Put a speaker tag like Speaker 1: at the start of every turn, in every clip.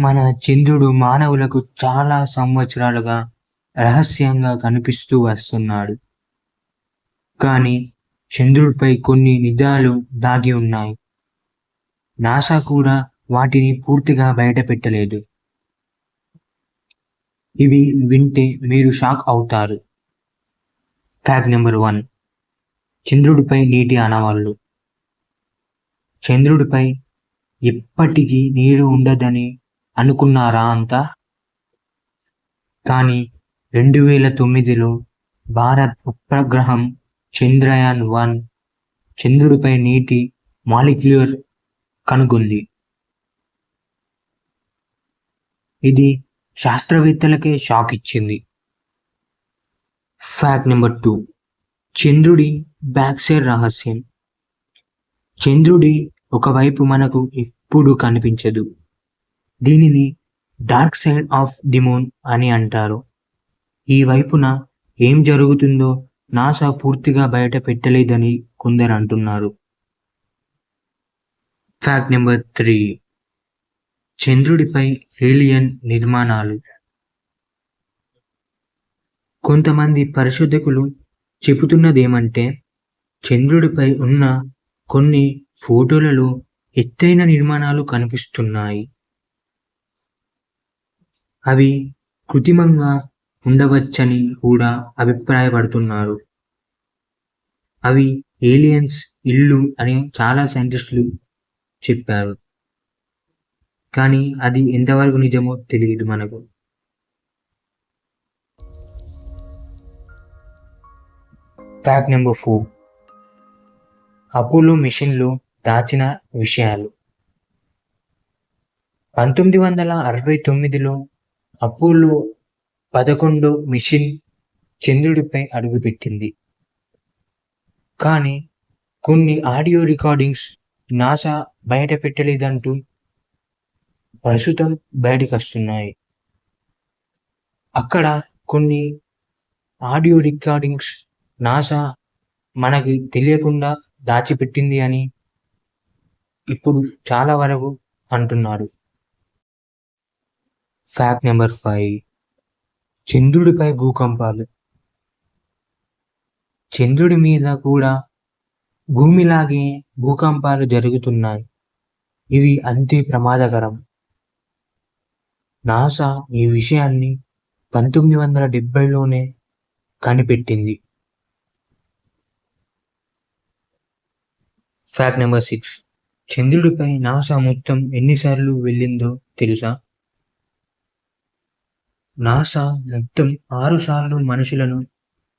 Speaker 1: మన చంద్రుడు మానవులకు చాలా సంవత్సరాలుగా రహస్యంగా కనిపిస్తూ వస్తున్నాడు. కానీ చంద్రుడిపై కొన్ని నిజాలు దాగి ఉన్నాయి. నాసా కూడా వాటిని పూర్తిగా బయట పెట్టలేదు ఇవి వింటే మీరు షాక్ అవుతారు. ఫ్యాక్ట్ నెంబర్ వన్ చంద్రుడిపై నీటి ఆనవాళ్ళు చంద్రుడిపై ఎప్పటికీ నీరు ఉండదని అనుకున్నారా అంతా? కానీ రెండు వేల తొమ్మిదిలో భారత్ ఉపగ్రహం చంద్రయాన్ వన్ చంద్రుడిపై నీటి మాలిక్యులర్ కనుగొంది. ఇది శాస్త్రవేత్తలకే షాక్ ఇచ్చింది. Fact number two. చంద్రుడి బ్యాక్సైడ్ రహస్యం. చంద్రుడి ఒకవైపు మనకు ఎప్పుడు కనిపించదు. దీనిని dark side of the moon అని అంటారు. ఈ వైపున ఏం జరుగుతుందో నాసా పూర్తిగా బయట పెట్టలేదని కొందరు అంటున్నారు. ఫ్యాక్ట్ నెంబర్ త్రీ చంద్రుడిపై ఏలియన్ నిర్మాణాలు. కొంతమంది పరిశోధకులు చెబుతున్నదేమంటే చంద్రుడిపై ఉన్న కొన్ని ఫోటోలలో ఎత్తైన నిర్మాణాలు కనిపిస్తున్నాయి. అవి కృత్రిమంగా ఉండవచ్చని కూడా అభిప్రాయపడుతున్నారు. అవి ఏలియన్స్ ఇల్లు అని చాలా సైంటిస్టులు చెప్పారు. కానీ అది ఎంతవరకు నిజమో తెలియదు మనకు. ఫ్యాక్ట్ నెంబర్ ఫోర్ అపోలో మిషన్లో దాచిన విషయాలు. పంతొమ్మిది వందల అరవై తొమ్మిదిలో అపోలో పదకొండు మిషన్ చంద్రుడిపై అడుగుపెట్టింది. కానీ కొన్ని ఆడియో రికార్డింగ్స్ నాసా బయట పెట్టలేదంటూ ప్రస్తుతం బయటకు వస్తున్నాయి అక్కడ కొన్ని ఆడియో రికార్డింగ్స్ నాసా మనకి తెలియకుండా దాచిపెట్టింది అని ఇప్పుడు చాలా వరకు అంటున్నారు. Fact number five. చంద్రుడిపై భూకంపాలు. చంద్రుడి మీద కూడా భూమిలాగే భూకంపాలు జరుగుతున్నాయి. ఇవి అంతే ప్రమాదకరం. నాసా ఈ విషయాన్ని పంతొమ్మిది వందల డెబ్బైలోనే కనిపెట్టింది. Fact number six. చంద్రుడిపై నాసా మొత్తం ఎన్నిసార్లు వెళ్ళిందో తెలుసా? నాసా మొత్తం ఆరు సార్లు మనుషులను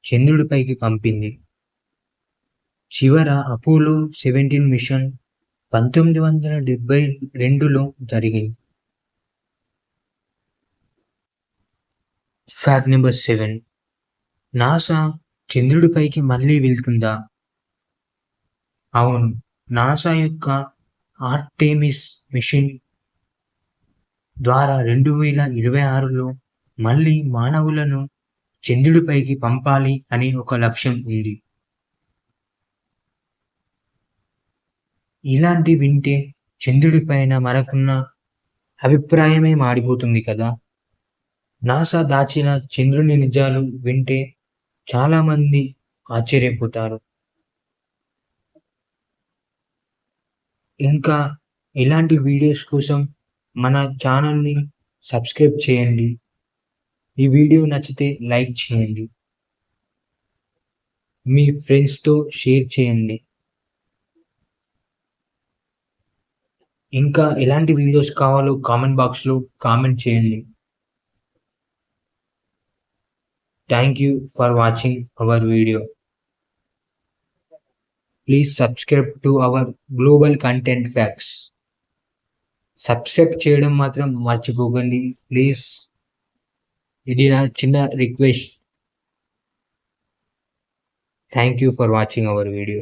Speaker 1: చంద్రుడిపైకి పంపింది. చివర అపోలో సెవెంటీన్ మిషన్ పంతొమ్మిది వందల డెబ్బై రెండులో జరిగింది. ఫ్యాక్ట్ నెంబర్ సెవెన్ నాసా చంద్రుడిపైకి మళ్ళీ వెళ్తుందా? అవును నాసా యొక్క ఆర్టేమిస్ మిషన్ ద్వారా రెండు వేల ఇరవై ఆరులో మళ్ళీ మానవులను చంద్రుడిపైకి పంపాలి అని ఒక లక్ష్యం ఉంది. ఇలాంటి వింటే చంద్రుడిపైన మనకున్న అభిప్రాయమే మారిపోతుంది కదా. నాసా దాచిన చంద్రుని నిజాలు వింటే చాలామంది ఆశ్చర్యపోతారు. ఇంకా ఇలాంటి వీడియోస్ కోసం మన ఛానల్ని సబ్స్క్రైబ్ చేయండి. ఈ వీడియో నచ్చితే లైక్ చేయండి. మీ ఫ్రెండ్స్తో షేర్ చేయండి. ఇంకా ఎలాంటి వీడియోస్ కావాలో కామెంట్ బాక్స్లో కామెంట్ చేయండి. Thank you for watching our video please subscribe to our global content facts subscribe చేయడం మాత్రం మర్చిపోకండి. ప్లీజ్ ఇది నా చిన్న request. Thank you for watching our video